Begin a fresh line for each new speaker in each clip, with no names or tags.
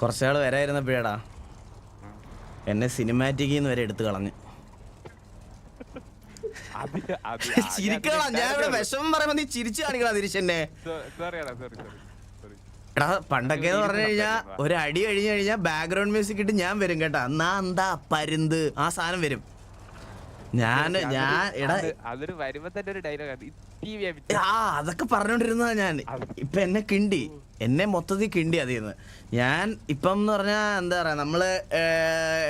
കുറച്ചാൾ വരായിരുന്നപ്പോഴാടാ എന്നെ സിനിമാറ്റിക്കിന്ന് വരെ എടുത്തു കളഞ്ഞു. ചിരിക്കണം ഞാൻ ഇവിടെ വിഷമം പറയുമ്പോ നീ ചിരിച്ചു കാണിക്കണം തിരിച്ചെന്നെ എടാ പണ്ടൊക്കെ എന്ന് പറഞ്ഞു കഴിഞ്ഞാ ഒരു അടി കഴിഞ്ഞു കഴിഞ്ഞാ ബാക്ക്ഗ്രൗണ്ട് മ്യൂസിക് ഇട്ട് ഞാൻ വരും കേട്ടാ. എന്നാ എന്താ പരുന്ത് ആ സാധനം വരും. ഞാൻ ഞാൻ എടാ
അതൊരു വരുമ്പോ തന്നെ ഒരു ഡയലോഗ്
ആ അതൊക്കെ പറഞ്ഞോണ്ടിരുന്നതാ ഞാൻ. ഇപ്പൊ എന്നെ കിണ്ടി. എന്നെ മൊത്തത്തിൽ കിണ്ടി അതിന്ന് ഞാൻ ഇപ്പം എന്ന് പറഞ്ഞാൽ എന്താ പറയാ നമ്മൾ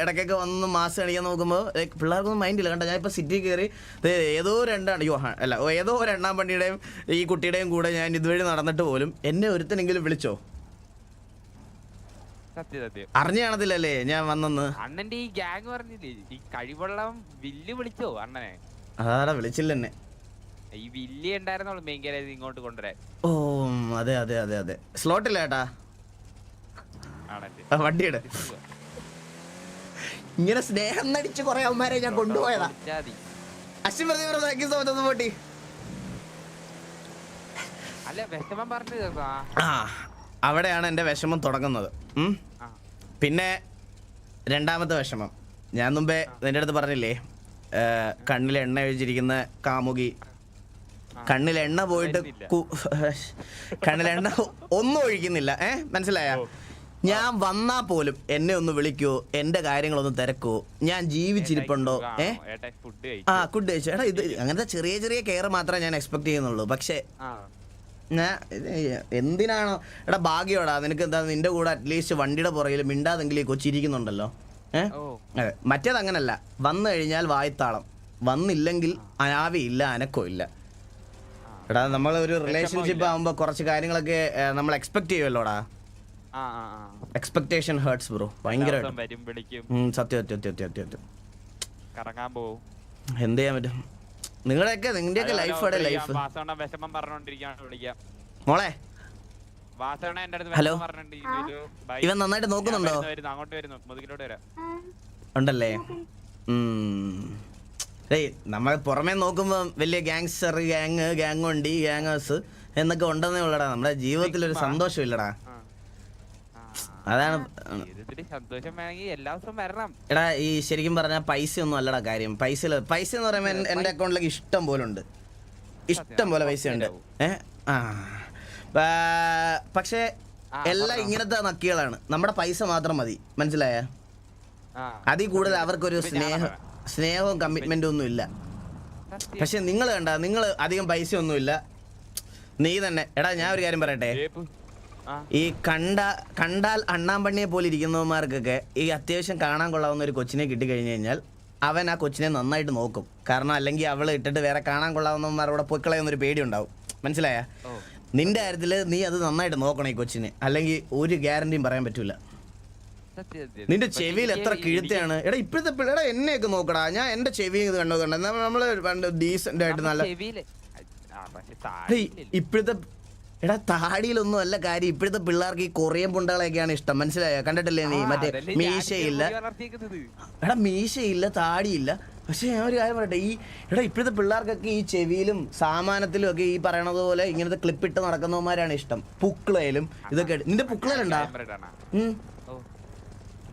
ഇടയ്ക്കൊക്കെ വന്ന് മാസ് കാണിക്കാൻ നോക്കുമ്പോൾ പിള്ളേർക്കൊന്നും മൈൻഡ് ഇല്ല. കണ്ട ഞാൻ ഇപ്പൊ സിറ്റി കയറി ഏതോ രണ്ടാണ് യോഹ അല്ല ഏതോ ഒരു എണ്ണാം പണിയുടെയും ഈ കുട്ടിയുടെയും കൂടെ ഞാൻ ഇതുവഴി നടന്നിട്ട് പോലും എന്നെ ഒരുത്തനെങ്കിലും വിളിച്ചോ?
സത്യം സത്യം
അറിഞ്ഞു കാണത്തില്ലല്ലേ ഞാൻ വന്നെന്ന്?
അണ്ണന്റെ ഈ ഗ്യാങ് പറഞ്ഞില്ലേ ഈ കഴിവുള്ളം വില്ല് വിളിച്ചോ അണ്ണനെ?
അതാടാ വിളിച്ചില്ല എന്നെ
ഈ വില്ലി ഉണ്ടായിരുന്നോളൂ മെയിൻ കാര്യം ഇങ്ങോട്ട് കൊണ്ടുവരാൻ.
ഓ അതെ അതെ അതെ അതെ. സ്ലോട്ടില്ല ഏട്ടാ?
ആണല്ലേ.
ആ, വണ്ടിയുടെ. ഇങ്ങനെ സ്നേഹം നടിച്ച് കുറെ അമ്മമാരെ ഞാൻ കൊണ്ടുപോയതാ.
വിളിച്ചാ മതി.
Ashwin Prathipuram thank you so much പോട്ടി.
അല്ല വിഷമം
ആ അവിടെയാണ് എന്റെ വിഷമം തുടങ്ങുന്നത്. പിന്നെ രണ്ടാമത്തെ വിഷമം. ഞാൻ മുമ്പേ നിന്റെ അടുത്ത് പറഞ്ഞില്ലേ? കണ്ണിൽ എണ്ണ ഒഴിച്ചിരിക്കുന്ന കാമുകി. കണ്ണിൽ എണ്ണ പോയിട്ട് കണ്ണിൽ എണ്ണ ഒന്നും ഒഴിക്കുന്നില്ല. ഏ മനസ്സിലായ? ഞാൻ വന്നാ പോലും എന്നെ ഒന്ന് വിളിക്കോ എന്റെ കാര്യങ്ങളൊന്ന് തിരക്കോ. ഞാൻ ജീവിച്ചിരിപ്പുണ്ടോ? ഏ?
ഫുഡ്
ആ കുഡ് കഴിച്ചു. എടാ ഇത് അങ്ങനത്തെ ചെറിയ ചെറിയ കെയർ മാത്രമേ ഞാൻ എക്സ്പെക്ട് ചെയ്യുന്നുള്ളൂ. പക്ഷേ എന്തിനാണോ? എടാ ഭാഗ്യോടാ നിനക്ക് എന്താ നിന്റെ കൂടെ അറ്റ്ലീസ്റ്റ് വണ്ടിയുടെ പുറകിൽ മിണ്ടാതെങ്കിൽ ഈ കൊച്ചിരിക്കുന്നുണ്ടല്ലോ ഏഹ് മറ്റേത് അങ്ങനല്ല. വന്നു കഴിഞ്ഞാൽ വായത്താളം. വന്നില്ലെങ്കിൽ അനാവിയില്ല അനക്കോ ഇല്ല. എടാ നമ്മൾ ഒരു റിലേഷൻഷിപ്പ് ആകുമ്പോൾ കുറച്ച് കാര്യങ്ങളൊക്കെ നമ്മൾ എക്സ്പെക്ട് ചെയ്യുമല്ലോടാ എക്സ്പെക്ടേഷൻ ഹേർട്സ് ബ്രോ ഉം, സത്യം സത്യം സത്യം സത്യം സത്യം.
കറങ്ങാൻ
എന്ത് ചെയ്യാൻ പറ്റും? നിങ്ങളുടെയൊക്കെ ലൈഫ് അവിടെ ലൈഫ്
വിഷമം പറഞ്ഞോണ്ടിരിക്കാണ് വിളിക്കാം
മോളെ.
വാസവണ്ണ എന്റെ അടുത്ത്
ഹലോ. ഇവൻ നന്നായിട്ട് നോക്കുന്നുണ്ടോ?
അങ്ങോട്ട് വരുന്നു. മുതുകിലോട്ട് വരാം.
ഉണ്ടല്ലേ? നമ്മൾ പുറമേ നോക്കുമ്പോൾ വലിയ ഗാങ്സ്റ്റർ ഗാങ് ഗ്യാങ് വണ്ടി ഗ്യാങ്ങേഴ്സ് എന്നൊക്കെ ഉണ്ടെന്നേ ഉള്ളടാ. നമ്മുടെ ജീവിതത്തിൽ ഒരു സന്തോഷം ഇല്ലടാ. അതാണ്
സന്തോഷം വേണമെങ്കിൽ എല്ലാ ദിവസവും വരണം.
എടാ ഈ ശരിക്കും പറഞ്ഞാൽ പൈസ ഒന്നും അല്ലടാ കാര്യം. പൈസ പൈസ എന്ന് പറയുമ്പോൾ എന്റെ എന്റെ അക്കൗണ്ടിലേക്ക് ഇഷ്ടം പോലെ ഉണ്ട്. ഇഷ്ടം പോലെ പൈസ ഉണ്ട് ഏഹ് ആ. പക്ഷേ എല്ലാ ഇങ്ങനത്തെ നക്കികളാണ്. നമ്മുടെ പൈസ മാത്രം മതി. മനസ്സിലായ? അതിൽ കൂടുതൽ അവർക്കൊരു സ്നേഹം സ്നേഹവും കമ്മിറ്റ്മെന്റും ഒന്നും ഇല്ല. പക്ഷെ നിങ്ങൾ കണ്ട നിങ്ങൾ അധികം പൈസ ഒന്നുമില്ല നീ തന്നെ. എടാ ഞാൻ ഒരു കാര്യം പറയട്ടെ? ഈ കണ്ട കണ്ടാൽ അണ്ണാമ്പണ്ണിയെ പോലെ ഇരിക്കുന്നവന്മാർക്കൊക്കെ ഈ അത്യാവശ്യം കാണാൻ കൊള്ളാവുന്ന ഒരു കൊച്ചിനെ കിട്ടിക്കഴിഞ്ഞു കഴിഞ്ഞാൽ അവൻ ആ കൊച്ചിനെ നന്നായിട്ട് നോക്കും. കാരണം അല്ലെങ്കിൽ അവൾ ഇട്ടിട്ട് വേറെ കാണാൻ കൊള്ളാവുന്നവന്മാരോടെ പൊയ്ക്കളയെന്നൊരു പേടി ഉണ്ടാവും മനസ്സിലായ? നിന്റെ കാര്യത്തിൽ നീ അത് നന്നായിട്ട് നോക്കണം ഈ കൊച്ചിനെ. അല്ലെങ്കിൽ ഒരു ഗ്യാരണ്ടിയും പറയാൻ പറ്റൂല. നിന്റെ ചെവിയിൽ എത്ര കിഴുത്തയാണ്. എടാ ഇപ്പോഴത്തെ പിള്ളേടെ എന്നെയൊക്കെ നോക്കടാ. ഞാൻ എന്റെ ചെവി ഇത് കണ്ടോ കണ്ടോ. നമ്മൾ ഡീസന്റ് ആയിട്ട് നല്ല ഇപ്പോഴത്തെ എടാ താടിയിലൊന്നും അല്ല കാര്യം. ഇപ്പോഴത്തെ പിള്ളേർക്ക് ഈ കൊറിയൻ പുണ്ടകളൊക്കെയാണ് ഇഷ്ടം. മനസ്സിലായോ? കണ്ടിട്ടില്ലേ നീ? മറ്റേ മീശയില്ല. എടാ മീശയില്ല താടിയില്ല. പക്ഷെ ഞാൻ ഒരു കാര്യം പറയട്ടെ. ഈ എടാ ഇപ്പോഴത്തെ പിള്ളേർക്കൊക്കെ ഈ ചെവിയിലും സാമാനത്തിലും ഒക്കെ ഈ പറയണത് പോലെ ഇങ്ങനത്തെ ക്ലിപ്പിട്ട് നടക്കുന്നവന്മാരാണ് ഇഷ്ടം. പുക്കളയിലും ഇതൊക്കെ നിന്റെ പുക്കളയിലുണ്ടാ?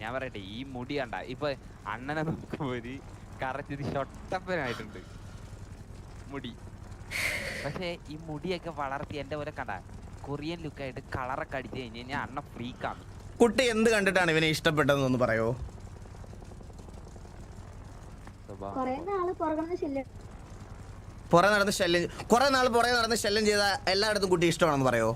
ഞാൻ പറയട്ടെ ഈ മുടി കണ്ട ഇപ്പൊ അണ്ണനെ നോക്കുമ്പോ ഒരു കറച്ചത് ഷൊട്ടപ്പനായിട്ടുണ്ട് മുടി. പക്ഷെ ഈ മുടിയൊക്കെ വളർത്തി എന്റെ പോലെ കണ്ട കൊറിയൻ ലുക്കായിട്ട് കളറൊക്കെ അടിച്ചു കഴിഞ്ഞ് കഴിഞ്ഞാൽ അണ്ണ ഫ്രീക്കാണ്
കുട്ടി എന്ത് കണ്ടിട്ടാണ് ഇവനെ ഇഷ്ടപ്പെട്ടതെന്നൊന്ന് പറയോ?
നാൾ
പുറകെ നടന്ന് ശല്യം. കുറെ നാൾ പുറകെ നടന്ന് ശല്യം ചെയ്ത എല്ലായിടത്തും കുട്ടി ഇഷ്ടമാണെന്ന് പറയോ?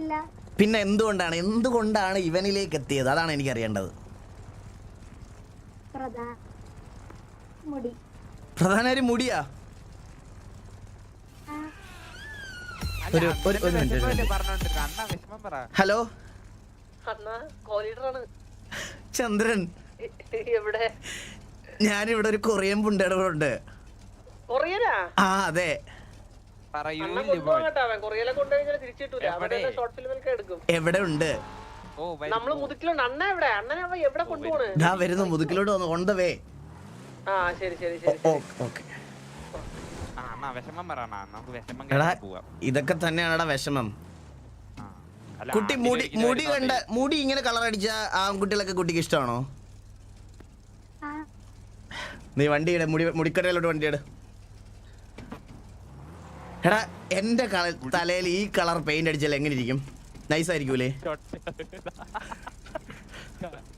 ഇല്ല.
പിന്നെ എന്തുകൊണ്ടാണ് എന്തുകൊണ്ടാണ് ഇവനിലേക്ക് എത്തിയത്? അതാണ് എനിക്ക് അറിയേണ്ടത്.
പ്രധാന
മുടിയാ? ഒരു- ഒരു- ഒരു
പറ.
ഹലോ? ചന്ദ്രൻ.
എവിടെ?
ഞാനിവിടെ ഒരു കൊറിയൻ പുണ്ടേടുണ്ട് ഉണ്ട്
കൊറിയനാ?
ആ അതെ.
എവിടെ?
ഉണ്ട്
ഓ
നമ്മൾ മുതുക്കിലുണ്ട് അണ്ണ എവിടെ? അണ്ണനെ അവൻ എവിടെ കൊണ്ടുപോണ്?
ഞാൻ വരുന്നു മുതുക്കിലോട്ട് വന്ന്. ഓൺ ദ വേ
ആ ശരി ശരി ശരി
ഓക്കേ.
വിഷമം പറ അണ്ണാ നമുക്ക് വിഷമം
എടാ
കഴിഞ്ഞ് പോവാം.
ഇതൊക്കെ തന്നെയാണ് വിഷമം.
ആ. അല്ല,
കുട്ടി മുടി
ഒരിക്കലും
മുടി
വരുന്നോണ്ടേ.
കണ്ട മുടി ഇങ്ങനെ കളർ അടിച്ച ആൺകുട്ടികളൊക്കെ കുട്ടിക്ക് ഇഷ്ടമാണോ?
നീ
നീ ഇട മുടി മുടിക്കടയിലോട്ട് ഇട. എടാ എന്റെ തലയിൽ ഈ കളർ പെയിന്റ് അടിച്ചാൽ എങ്ങനെ ഇരിക്കും? നൈസ് ആയിരിക്കൂലേ?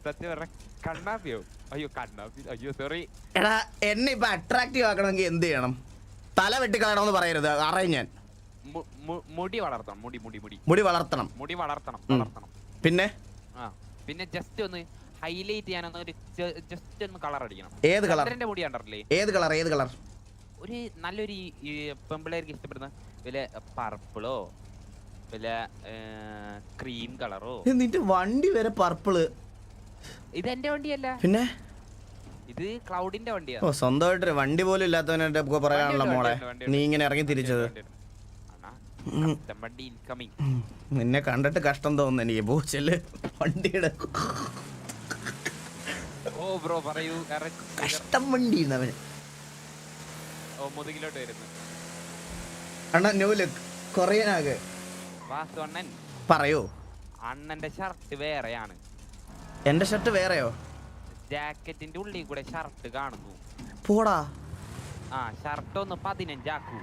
സത്യം പറഞ്ഞ കണ്ണാപ്പിയോ അയ്യോ കണ്ണാപ്പി അയ്യോ സോറി
എടാ എന്നെ ഇപ്പൊ അട്രാക്റ്റീവ് ആക്കണമെങ്കിൽ എന്ത് ചെയ്യണം? തല വെട്ടിക്കളയണമെന്ന് പറയരുത്. അറിയാം ഞാൻ.
മുടി വളർത്തണം. മുടി മുടി മുടി.
മുടി വളർത്തണം.
മുടി വളർത്തണം വളർത്തണം.
പിന്നെ?
പിന്നെ ജസ്റ്റ് ഒന്ന് ഹൈലൈറ്റ് ചെയ്യാനൊന്ന് ഒരു ജസ്റ്റ് ഒന്ന് കളർ അടിക്കണം.
ഏത് കളർ
എന്റെ മുടി കണ്ടല്ലേ
ഏത് കളർ ഏത് കളർ
ഒരു നല്ലൊരു പെമ്പിളേർക്ക് ഇഷ്ടപ്പെടുന്ന വല്ല പർപ്പിളോ വല്ല ക്രീം കളറോ
നിന്റെ വണ്ടി വരെ പർപ്പിൾ
ഇത് എന്റെ വണ്ടിയല്ല.
പിന്നെ?
ഇത് ക്ലൗഡിന്റെ വണ്ടിയാ
ഓ സ്വന്തമായിട്ട് വണ്ടി പോലും ഇല്ലാത്തവനെ ഒക്കെ പറയാനുള്ള മോളെ. നീ ഇങ്ങനെ ഇറങ്ങി തിരിച്ചത്.
വണ്ടി ഇൻകമിങ്.
നിന്നെ കണ്ടിട്ട് കഷ്ടം തോന്നുന്നു എനിക്ക്. പൂച്ചൽ വണ്ടിയുടെ
ഓ ബ്രോ പറയൂ.
കഷ്ടം വണ്ടി അവന്.
ഓ മുതുകിലോട്ട് വരുന്നു.
അണ്ണ ന്യൂ ലുക്ക് കൊറിയനാകെ.
വാസു അണ്ണൻ
പറയൂ.
അണ്ണന്റെ ഷർട്ട് വേറെയാണ്.
എന്റെ ഷർട്ട് വേറെയോ?
ജാക്കറ്റിന്റെ ഉള്ളിൽ കൂടെ ഷർട്ട് കാണുന്നു.
പോടാ.
ആ ഷർട്ട് ഒന്ന് പതിനഞ്ചാക്കൂ